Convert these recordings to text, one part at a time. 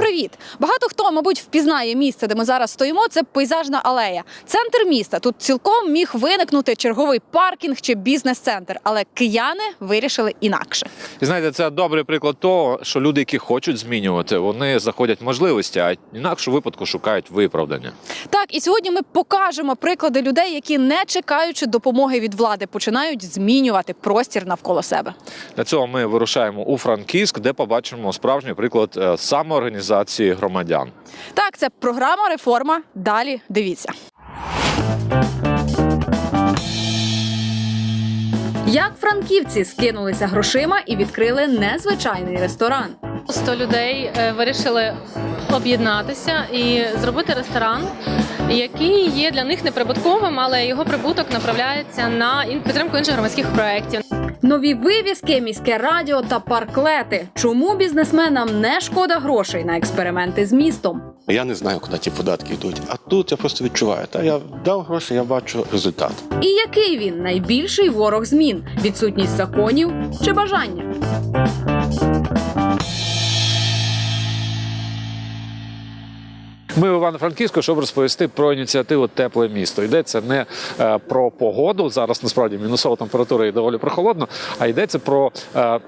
Привіт! Багато хто, мабуть, впізнає місце, де ми зараз стоїмо. Це пейзажна алея, центр міста. Тут цілком міг виникнути черговий паркінг чи бізнес-центр, але кияни вирішили інакше. І знаєте, це добрий приклад того, що люди, які хочуть змінювати, вони знаходять можливості, а інакше випадку шукають виправдання. Так, і сьогодні ми покажемо приклади людей, які, не чекаючи допомоги від влади, починають змінювати простір навколо себе. Для цього ми вирушаємо у Франківськ, де побачимо справжній приклад е, самоорганізації громадян. Так, це програма реформа. Далі дивіться. Як франківці скинулися грошима і відкрили незвичайний ресторан. 100 людей е, вирішили об'єднатися і зробити ресторан, який є для них неприбутковим, але його прибуток направляється на підтримку інших громадських проєктів. Нові вивіски, міське радіо та парклети. Чому бізнесменам не шкода грошей на експерименти з містом? Я не знаю, куди ті податки йдуть. А тут я просто відчуваю. Та я дав гроші, я бачу результат. І який він найбільший ворог змін? Відсутність законів чи бажання? Ми в Івано-Франківську, щоб розповісти про ініціативу Тепле місто. Йдеться не е, про погоду. Зараз насправді мінусова температура і доволі прохолодно, а йдеться про е,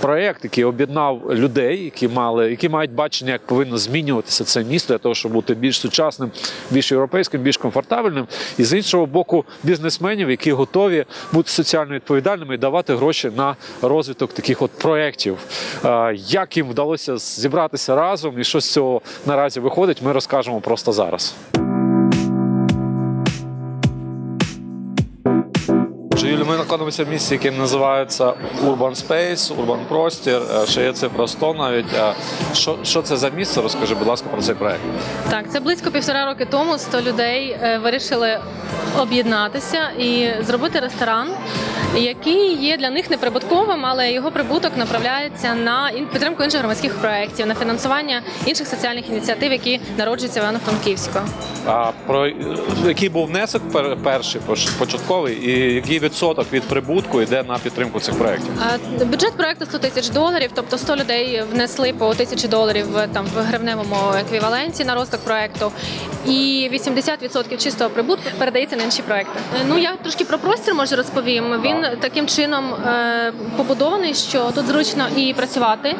проєкт, який об'єднав людей, які мали, які мають бачення, як повинно змінюватися це місто для того, щоб бути більш сучасним, більш європейським, більш комфортабельним. І з іншого боку, бізнесменів, які готові бути соціально відповідальними і давати гроші на розвиток таких от проєктів. Як їм вдалося зібратися разом і що з цього наразі виходить, ми розкажемо просто зараз. Знаходимося в місці, яке називається Urban Space, Urban Простір, е, ще є цифра 100 навіть. Е, Що, що це за місце? Розкажи, будь ласка, про цей проект. Так, це близько півтора роки тому 100 людей е, вирішили об'єднатися і зробити ресторан, який є для них неприбутковим, але його прибуток направляється на підтримку інших громадських проєктів, на фінансування інших соціальних ініціатив, які народжуються в Івано-Франківську. А про який був внесок перший початковий, і який відсоток від прибутку йде на підтримку цих проєктів? А, Бюджет проекту 100 тисяч доларів, тобто 100 людей внесли по тисячі доларів там в гривневому еквіваленті на розвиток проекту, і 80% чистого прибутку передається на інші проекти. Е, Ну я трошки про простір може розповім. Він таким чином е, побудований, що тут зручно і працювати,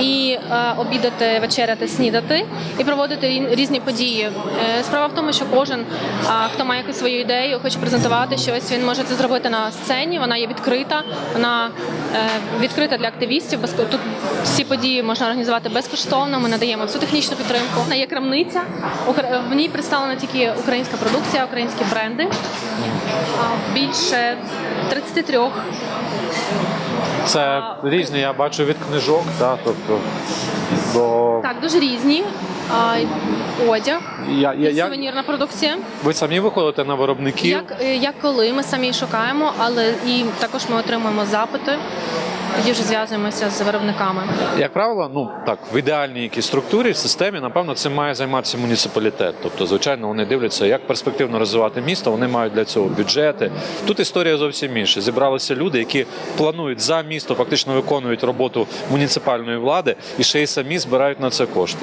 і е, обідати, вечеряти, снідати, і проводити різні події. Е, Справа в тому, що кожен, хто має якусь свою ідею, хоче презентувати щось, він може це зробити на сцені. Вона є відкрита, вона е, відкрита для активістів. Тут всі події можна організувати безкоштовно. Ми надаємо всю технічну підтримку. Вона Є крамниця. В ній представлена тільки українська продукція, українські бренди. Більше 33 Це різні, я бачу від книжок, та, тобто до так, дуже різні. А, Одяг, я, я, я, сувенірна продукція. ви самі виходите на виробників. Як, е, як коли ми самі шукаємо, але і також ми отримуємо запити. Тоді вже зв'язуємося з виробниками. Як правило, ну так в ідеальній якійсь структурі, системі, напевно, цим має займатися муніципалітет. Тобто, звичайно, вони дивляться, як перспективно розвивати місто. Вони мають для цього бюджети. Тут історія зовсім інша. Зібралися люди, які планують за місто, фактично виконують роботу муніципальної влади, і ще й самі збирають на це кошти.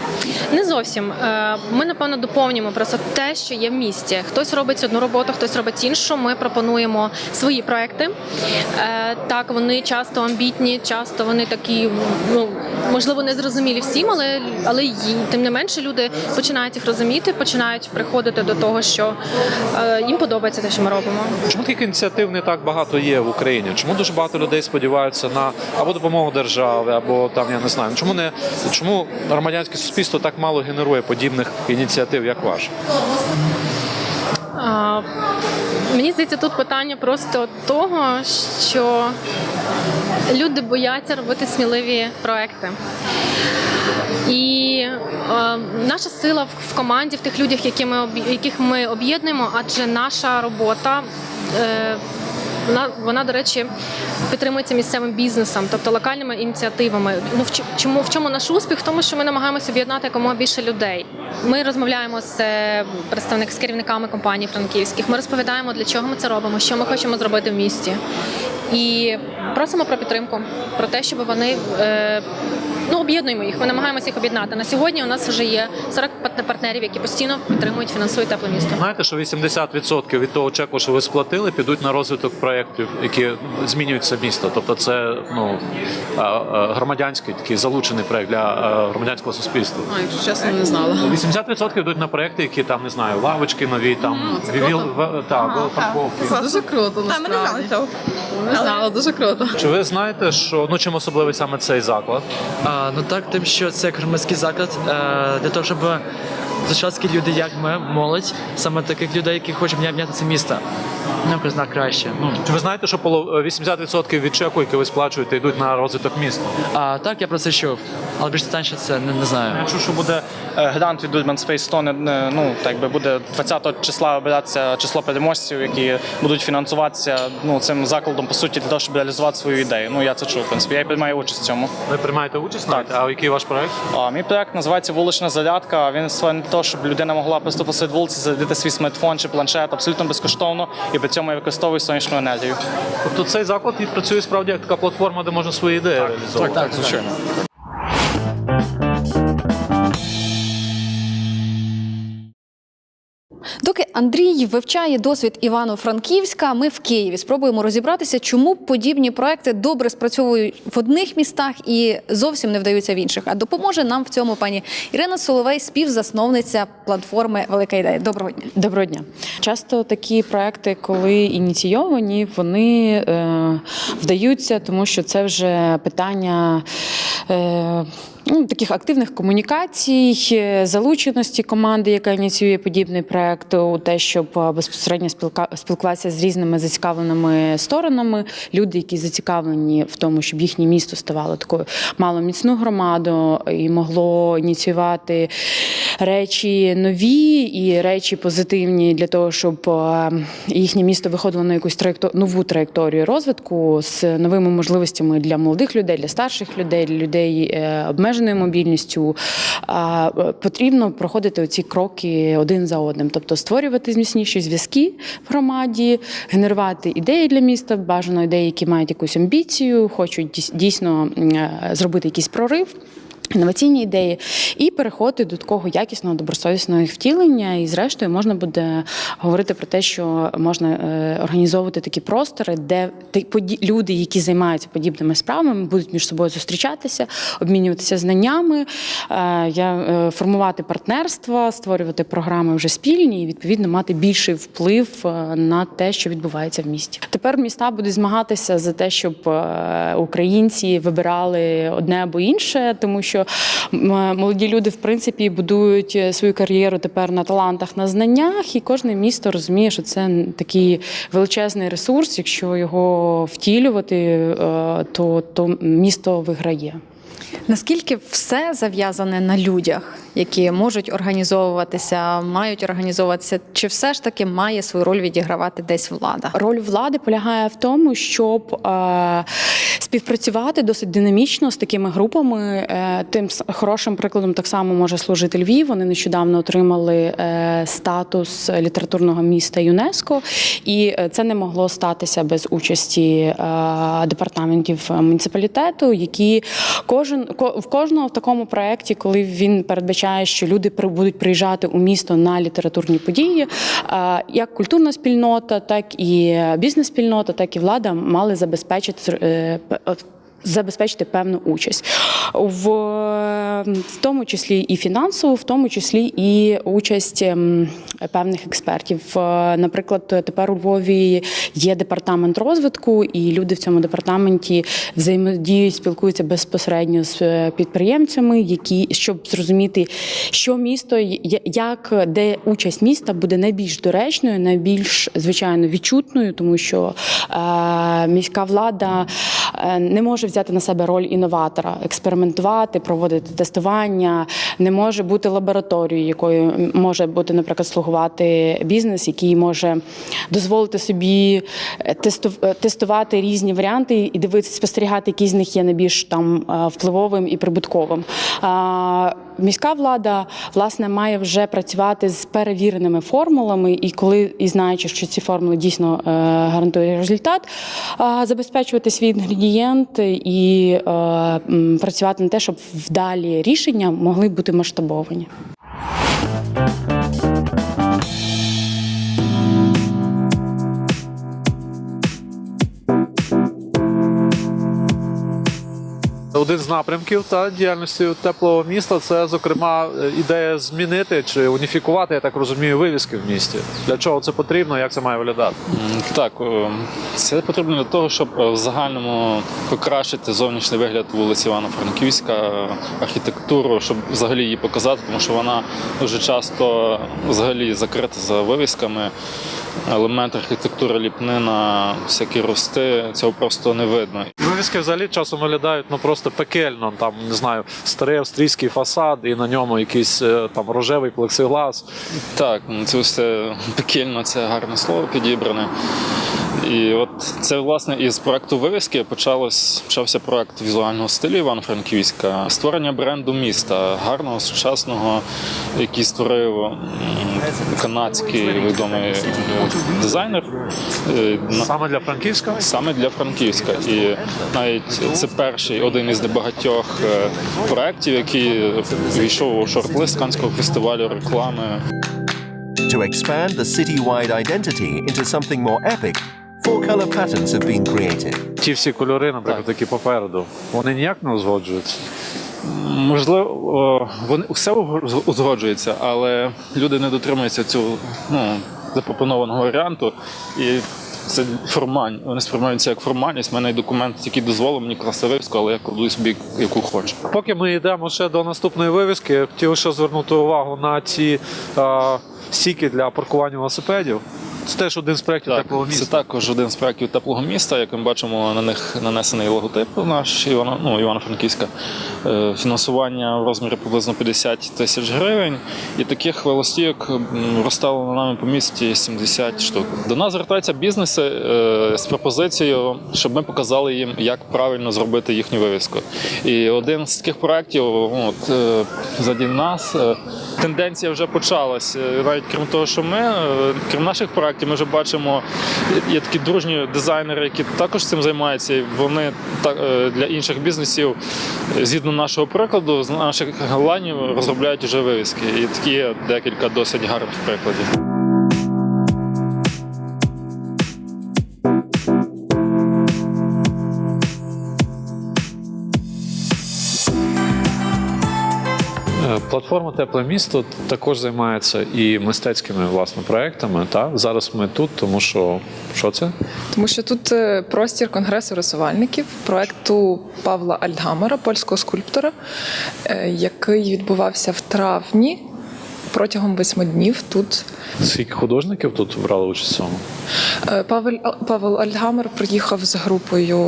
Не зовсім. Е, Ми напевно доповнюємо просто те, що є в місті. Хтось робить одну роботу, хтось робить іншу. Ми пропонуємо свої проекти. Е, Так, вони часто амбітні, часто вони такі, ну можливо, не зрозумілі всім, але але й- тим не менше люди починають їх розуміти, починають приходити до того, що е, їм подобається те, що ми робимо. Чому таких ініціатив не так багато є в Україні? Чому дуже багато людей сподіваються на або допомогу держави, або там я не знаю. Чому не чому громадянське суспільство так мало генерує подібних ініціатив, як ваша? Мені здається, тут питання просто того, що люди бояться робити сміливі проекти. І е, наша сила в, в команді, в тих людях, які ми яких ми об'єднуємо, адже наша робота. Е, вона, вона, до речі, підтримується місцевим бізнесом, тобто локальними ініціативами. Ну в чому в чому наш успіх? В тому, що ми намагаємося об'єднати якомога більше людей. Ми розмовляємо з е, представник з керівниками компаній франківських. Ми розповідаємо, для чого ми це робимо, що ми хочемо зробити в місті. І просимо про підтримку, про те, щоб вони е, Ну об'єднуємо їх. Ми намагаємося їх об'єднати. На сьогодні у нас вже є 40 пат- партнерів, які постійно підтримують, фінансують тепле місто. Знаєте, що 80% від того чеку, що ви сплатили, підуть на розвиток проєктів, які змінюють це місто. Тобто, це ну громадянський такий залучений проєкт для громадянського суспільства. А, якщо чесно, не знала. 80% йдуть на проєкти, які там не знаю, лавочки нові, там віл, в- так, велопарковки. Це дуже круто, насправді. Не знала, дуже круто. Чи ви знаєте, що ну чим особливий саме цей заклад? Ну так, тим, що це громадський заклад е, для того, щоб зачаски люди, як ми, молодь, саме таких людей, які хочуть міняти це місто. Нам знак краще. Ну Чи ви знаєте, що полов- 80% від чеку, який ви сплачуєте, йдуть на розвиток міста? а так, я про це чув, але більш детальніше це не, не знаю. Я чув, що буде е, грант від Urban Space 100, не- не, ну, так би буде 20 числа обиратися число переможців, які будуть фінансуватися ну, цим закладом, по суті, для того, щоб реалізувати свою ідею. Ну, я це чув, в принципі. Я й приймаю участь в цьому. Ви приймаєте участь? Так. А який ваш проєкт? А, мій проект називається Вулична зарядка. Він створений того, щоб людина могла просто посеред вулиці задати свій смартфон чи планшет абсолютно безкоштовно, і при цьому я використовую сонячну енергію. Тобто цей заклад і працює справді як така платформа, де можна свої ідеї реалізовувати. Так, звичайно. Андрій вивчає досвід Івано-Франківська, ми в Києві спробуємо розібратися, чому подібні проекти добре спрацьовують в одних містах і зовсім не вдаються в інших. А допоможе нам в цьому пані Ірина Соловей, співзасновниця платформи Велика ідея. Доброго дня. Доброго дня. Часто такі проекти, коли ініційовані, вони е, вдаються, тому що це вже питання. Е, Ну, таких активних комунікацій, е, залученості команди, яка ініціює подібний проект, у те, щоб е, безпосередньо спілка- спілкуватися з різними зацікавленими сторонами. Люди, які зацікавлені в тому, щоб їхнє місто ставало такою маломіцну громаду і могло ініціювати речі нові і речі позитивні для того, щоб е, їхнє місто виходило на якусь траєкто- нову траєкторію розвитку з новими можливостями для молодих людей, для старших людей, для людей е, обмеженою мобільністю. Е, Потрібно проходити оці кроки один за одним, тобто створювати зміцніші зв'язки в громаді, генерувати ідеї для міста, бажано ідеї, які мають якусь амбіцію, хочуть дійс- дійсно зробити якийсь прорив. Інноваційні ідеї і переходити до такого якісного добросовісного їх втілення. І, зрештою, можна буде говорити про те, що можна е, організовувати такі простори, де люди, які займаються подібними справами, будуть між собою зустрічатися, обмінюватися знаннями, е, е, формувати партнерства, створювати програми вже спільні і відповідно мати більший вплив на те, що відбувається в місті. Тепер міста будуть змагатися за те, щоб українці вибирали одне або інше, тому що м, молоді люди, в принципі, будують е, свою кар'єру тепер на талантах, на знаннях, і кожне місто розуміє, що це такий величезний ресурс. Якщо його втілювати, е, то, то місто виграє. Наскільки все зав'язане на людях, які можуть організовуватися, мають організовуватися, чи все ж таки має свою роль відігравати десь влада? Роль влади полягає в тому, щоб е, співпрацювати досить динамічно з такими групами. Е, тим хорошим прикладом так само може служити Львів. Вони нещодавно отримали е, статус літературного міста ЮНЕСКО, і е, це не могло статися без участі е, департаментів муніципалітету, які кожен ко- в кожного в такому проєкті, коли він передбачає, що люди будуть приїжджати у місто на літературні події, е, як культурна спільнота, так і бізнес-спільнота, так і влада мали забезпечити е, е, Забезпечити певну участь в, в тому числі і фінансову, в тому числі і участь ем, певних експертів. Наприклад, тепер у Львові є департамент розвитку, і люди в цьому департаменті взаємодіють, спілкуються безпосередньо з е, підприємцями, які щоб зрозуміти, що місто як де участь міста буде найбільш доречною, найбільш звичайно відчутною, тому що е, міська влада е, не може взяти на себе роль інноватора, експериментувати, проводити тестування, не може бути лабораторією, якою може бути, наприклад, слугувати бізнес, який може дозволити собі е, е, тестувати різні варіанти і дивитися, спостерігати, який з них є найбільш там е, впливовим і прибутковим. Міська влада власне має вже працювати з перевіреними формулами, і коли і знаючи, що ці формули дійсно е, гарантують результат, е, забезпечувати свій інгредієнт і е, працювати на те, щоб вдалі рішення могли бути масштабовані. Один з напрямків та діяльності теплого міста це, зокрема, е, ідея змінити чи уніфікувати, я так розумію, вивіски в місті. Для чого це потрібно, як це має виглядати? Так, це потрібно для того, щоб е, в загальному покращити зовнішній вигляд вулиці Івано-Франківська, е, архітектуру, щоб взагалі її показати, тому що вона дуже часто взагалі закрита за вивісками. Елемент архітектури, ліпнина, всякі рости, цього просто не видно. Вивіски взагалі часом виглядають ну просто пекельно. Там не знаю, старий австрійський фасад, і на ньому якийсь е, там рожевий плексиглас. Так, ну, це все пекельно, це гарне слово підібране. І от це власне із проекту вивіски почалось почався проект візуального стилю Івано-Франківська, створення бренду міста, гарного, сучасного, який створив канадський відомий дизайнер. Е, Саме для Франківська. Саме для Франківська, і навіть це перший один із небагатьох е, проєктів, який війшов у шорт-лист Канського фестивалю реклами. To expand the city-wide identity into something more epic, four color patterns have been created. Ті всі кольори, наприклад, такі попереду, вони ніяк не узгоджуються. Можливо, вони все уг- узгоджується, але люди не дотримуються цього ну, запропонованого варіанту. І це формаль. Вони сприймають це як формальність. У мене є документ, який дозволив мені класти вивіску, але я кладу собі яку хочу. Поки ми йдемо ще до наступної вивіски, я хотів ще звернути увагу на ці е, стійки для паркування велосипедів. Це теж один з проєктів теплого це також один з проєктів теплого міста. Як ми бачимо, на них нанесений логотип наш Івано, ну, Івано-Франківська. Е, Фінансування в розмірі приблизно 50 тисяч гривень. І таких велостійок розставлено нами по місті 70 штук. До нас звертаються бізнеси е, з пропозицією, щоб ми показали їм, як правильно зробити їхню вивіску. І один з таких проєктів, от, е, заді нас, тенденція вже почалась. Навіть крім того, що ми, крім наших проєктів, ми вже бачимо, є такі дружні дизайнери, які також цим займаються. І вони е, для інших бізнесів, е, згідно нашого прикладу, з наших ланів розробляють вже вивіски. І такі є декілька досить гарних прикладів. Платформа Тепле місто також займається і мистецькими власне проектами. Та зараз ми тут, тому що що це? Тому що тут е, простір конгресу рисувальників проекту Павла Альдгамера, польського скульптора, е, який відбувався в травні протягом восьми днів тут. Скільки художників тут брали участь в цьому? Е, Павел Павел Альтгамер приїхав з групою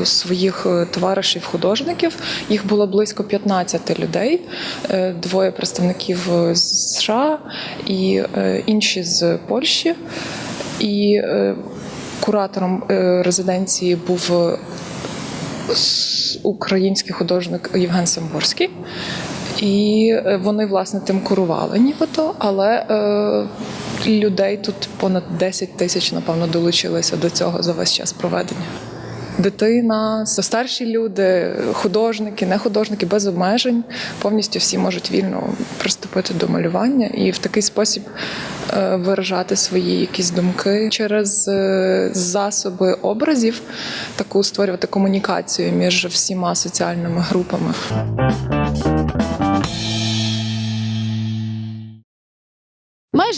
е, своїх е, товаришів-художників. Їх було близько 15 людей, двоє представників з США і інші з Польщі. І куратором резиденції був український художник Євген Самборський. І е, вони власне тим курували нібито, але е, людей тут понад 10 тисяч, напевно, долучилися до цього за весь час проведення. Дитина, старші люди, художники, не художники без обмежень. Повністю всі можуть вільно приступити до малювання і в такий спосіб е, виражати свої якісь думки через е, засоби образів, таку створювати комунікацію між всіма соціальними групами.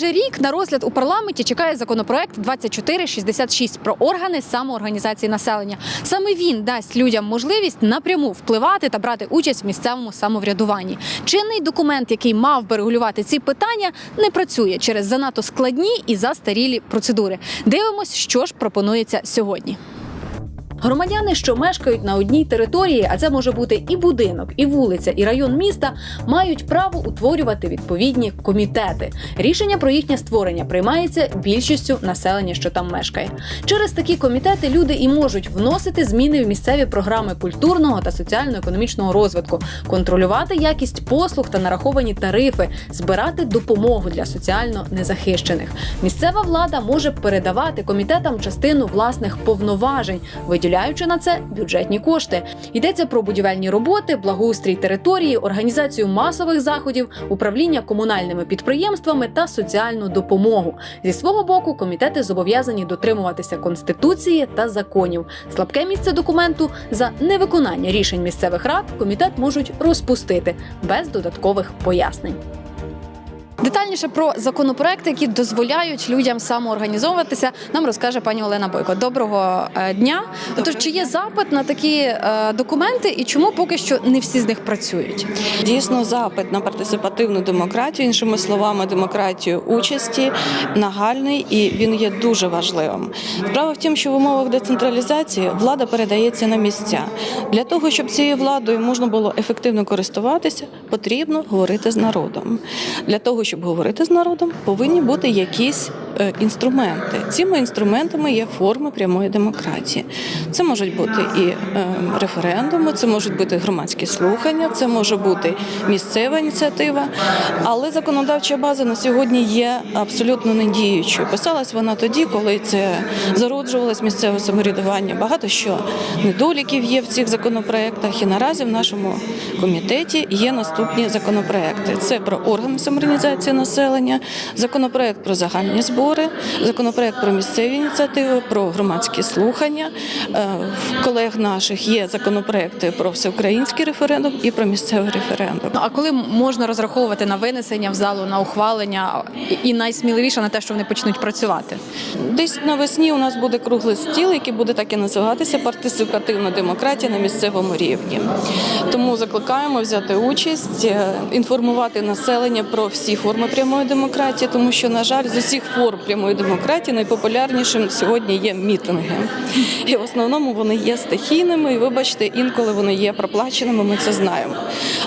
Майже рік на розгляд у парламенті чекає законопроект 2466 про органи самоорганізації населення. Саме він дасть людям можливість напряму впливати та брати участь в місцевому самоврядуванні. Чинний документ, який мав би регулювати ці питання, не працює через занадто складні і застарілі процедури. Дивимось, що ж пропонується сьогодні. Громадяни, що мешкають на одній території, а це може бути і будинок, і вулиця, і район міста, мають право утворювати відповідні комітети. Рішення про їхнє створення приймається більшістю населення, що там мешкає. Через такі комітети люди і можуть вносити зміни в місцеві програми культурного та соціально-економічного розвитку, контролювати якість послуг та нараховані тарифи, збирати допомогу для соціально незахищених. Місцева влада може передавати комітетам частину власних повноважень, виділяючи на це бюджетні кошти. Йдеться про будівельні роботи, благоустрій території, організацію масових заходів, управління комунальними підприємствами та соціальну допомогу. Зі свого боку, комітети зобов'язані дотримуватися конституції та законів. Слабке місце документу за невиконання рішень місцевих рад комітет можуть розпустити без додаткових пояснень. Детальніше про законопроекти, які дозволяють людям самоорганізовуватися, нам розкаже пані Олена Бойко. Доброго е, дня. Тож, чи є запит на такі е, документи, і чому поки що не всі з них працюють? Дійсно, запит на партисипативну демократію, іншими словами, демократію участі нагальний і він є дуже важливим. Справа в тім, що в умовах децентралізації влада передається на місця. Для того, щоб цією владою можна було ефективно користуватися, потрібно говорити з народом. Для того, щоб говорити з народом, повинні бути якісь е, інструменти. Цими інструментами є форми прямої демократії. Це можуть бути і е, референдуми, це можуть бути громадські слухання, це може бути місцева ініціатива. Але законодавча база на сьогодні є абсолютно недіючою. Писалась вона тоді, коли це зароджувалось місцеве самоврядування. Багато що недоліків є в цих законопроектах. І наразі в нашому комітеті є наступні законопроекти: це про органи самоорганізації населення, законопроект про загальні збори, законопроект про місцеві ініціативи, про громадські слухання. Е, В колег наших є законопроекти про всеукраїнський референдум і про місцевий референдум. Ну, А коли можна розраховувати на винесення в залу, на ухвалення і- і найсміливіше на те, що вони почнуть працювати? Десь навесні у нас буде круглий стіл, який буде так і називатися партисипативна демократія на місцевому рівні. Тому закликаємо взяти участь, е, інформувати населення про всі форми прямої демократії, тому що, на жаль, з усіх форм прямої демократії найпопулярнішим сьогодні є мітинги. І в основному вони є стихійними, і вибачте, інколи вони є проплаченими. Ми це знаємо.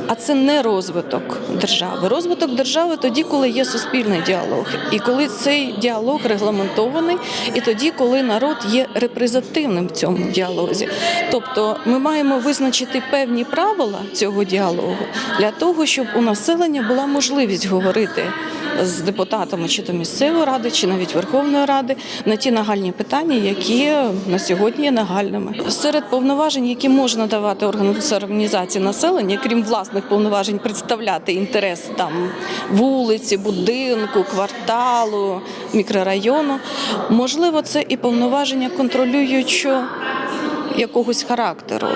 А це не розвиток держави. Розвиток держави тоді, коли є суспільний діалог, і коли цей діалог регламентований, і тоді, коли народ є репрезентативним в цьому діалозі. Тобто, ми маємо визначити певні правила цього діалогу для того, щоб у населення була можливість говорити. З депутатами чи то місцевої ради, чи навіть Верховної Ради на ті нагальні питання, які на сьогодні є нагальними. Серед повноважень, які можна давати органам організації населення, крім власних повноважень, представляти інтерес там вулиці, будинку, кварталу, мікрорайону, можливо, це і повноваження контролюючого якогось характеру.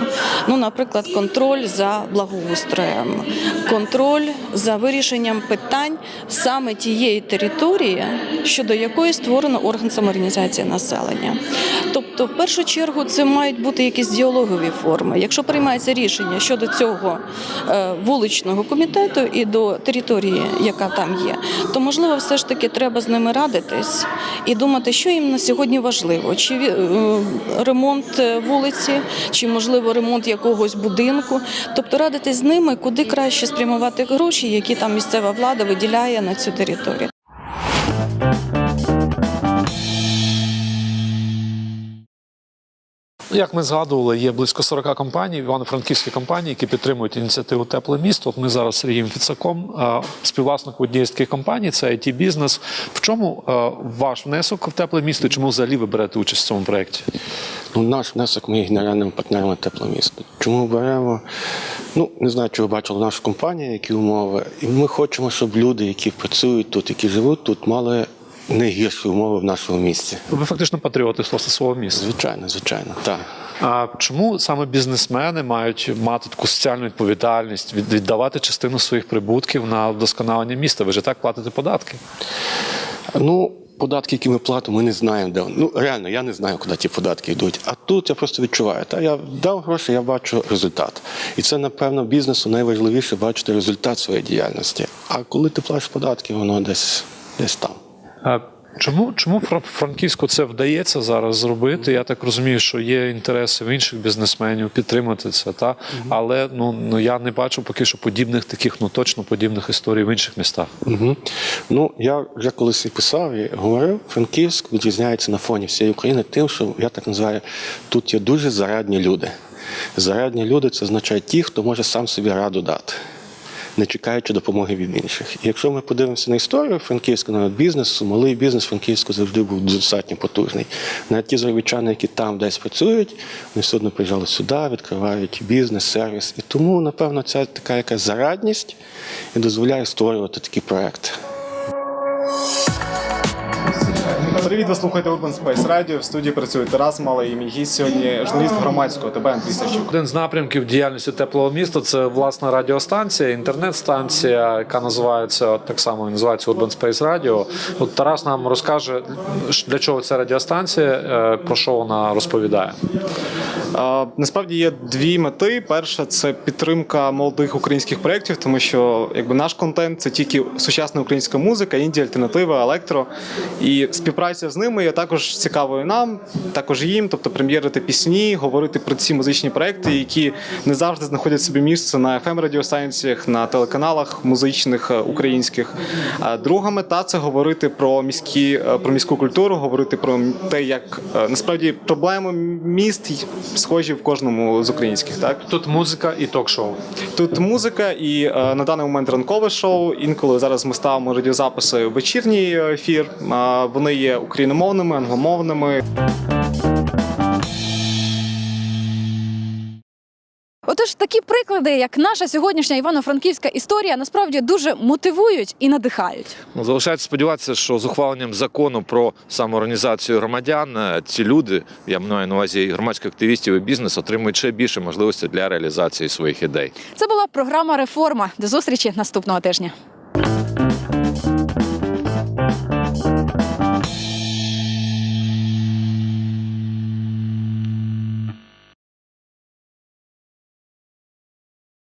Ну, наприклад, контроль за благоустроєм, контроль за вирішенням питань саме тієї території, щодо якої створено орган самоорганізації населення. Тобто, в першу чергу, це мають бути якісь діалогові форми. Якщо приймається рішення щодо цього е, вуличного комітету і до території, яка там є, то можливо, все ж таки треба з ними радитись і думати, що їм на сьогодні важливо, чи е, ремонт е, вулиці, чи можливо ремонт якогось будинку. Тобто радитись з ними, куди краще спрямувати гроші, які там місцева влада виділяє на цю територію. Як ми згадували, є близько 40 компаній, івано-франківські компанії, які підтримують ініціативу Тепле місто. От ми зараз з Сергієм Фіцаком, е, співвласник однієї з таких компаній, це it бізнес. В чому е, ваш внесок в тепле місто? Чому взагалі ви берете участь в цьому проєкті? Ну, наш внесок ми є генеральним партнером тепле місто. Чому беремо? Ну, не знаю, чи ви бачили нашу компанію, які умови. І ми хочемо, щоб люди, які працюють тут, які живуть тут, мали найгірші умови в нашому місті. Ви фактично патріоти свого міста. Звичайно, звичайно, так. А чому саме бізнесмени мають мати таку соціальну відповідальність, віддавати частину своїх прибутків на вдосконалення міста? Ви ж так платите податки. Ну, податки, які ми платимо, ми не знаємо, де. Ну, реально, я не знаю, куди ті податки йдуть. А тут я просто відчуваю. Та я дав гроші, я бачу результат. І це, напевно, бізнесу найважливіше бачити результат своєї діяльності. А коли ти платиш податки, воно десь, десь там. Чому, чому Франківську це вдається зараз зробити? Я так розумію, що є інтереси в інших бізнесменів підтримати це, та? але ну, ну я не бачу поки що подібних таких, ну точно подібних історій в інших містах. Угу. Ну, я вже колись і писав і говорив, Франківськ відрізняється на фоні всієї України тим, що я так називаю, тут є дуже зарадні люди. Зарадні люди це означає ті, хто може сам собі раду дати, не чекаючи допомоги від інших. І якщо ми подивимося на історію франківського навіть бізнесу, малий бізнес Франківську завжди був достатньо потужний. Навіть ті заробітчани, які там десь працюють, вони все одно приїжджали сюди, відкривають бізнес, сервіс. І тому, напевно, це така якась зарадність і дозволяє створювати такі проекти. Привіт, ви слухаєте Urban Space Radio. В студії працює Тарас Малий і мій гість сьогодні журналіст громадського ТБ Андрій Савчук. Один з напрямків діяльності теплого міста це власна радіостанція, інтернет-станція, яка називається от так само і називається Urban Space Radio. От Тарас нам розкаже, для чого ця радіостанція, е, про що вона розповідає. Насправді є дві мети. Перша це підтримка молодих українських проєктів, тому що якби наш контент це тільки сучасна українська музика, інді, альтернатива, електро. І співпраця з ними є також цікавою нам, також їм, тобто прем'єрити пісні, говорити про ці музичні проекти, які не завжди знаходять собі місце на fm радіостанціях, на телеканалах музичних е, українських. Друга мета це говорити про міські е, про міську культуру, говорити про те, як е, насправді проблеми міст схожі в кожному з українських. Так Тут музика і ток-шоу. тут музика, і на даний момент ранкове шоу. Інколи зараз ми ставимо радіозаписи в вечірній ефір. Вони є україномовними, англомовними. Отож, такі приклади, як наша сьогоднішня івано-франківська історія, насправді дуже мотивують і надихають. Ну, залишається сподіватися, що з ухваленням закону про самоорганізацію громадян е, ці люди, я маю на увазі і громадських активістів і бізнес, отримують ще більше можливостей для реалізації своїх ідей. Це була програма Реформа. До зустрічі наступного тижня.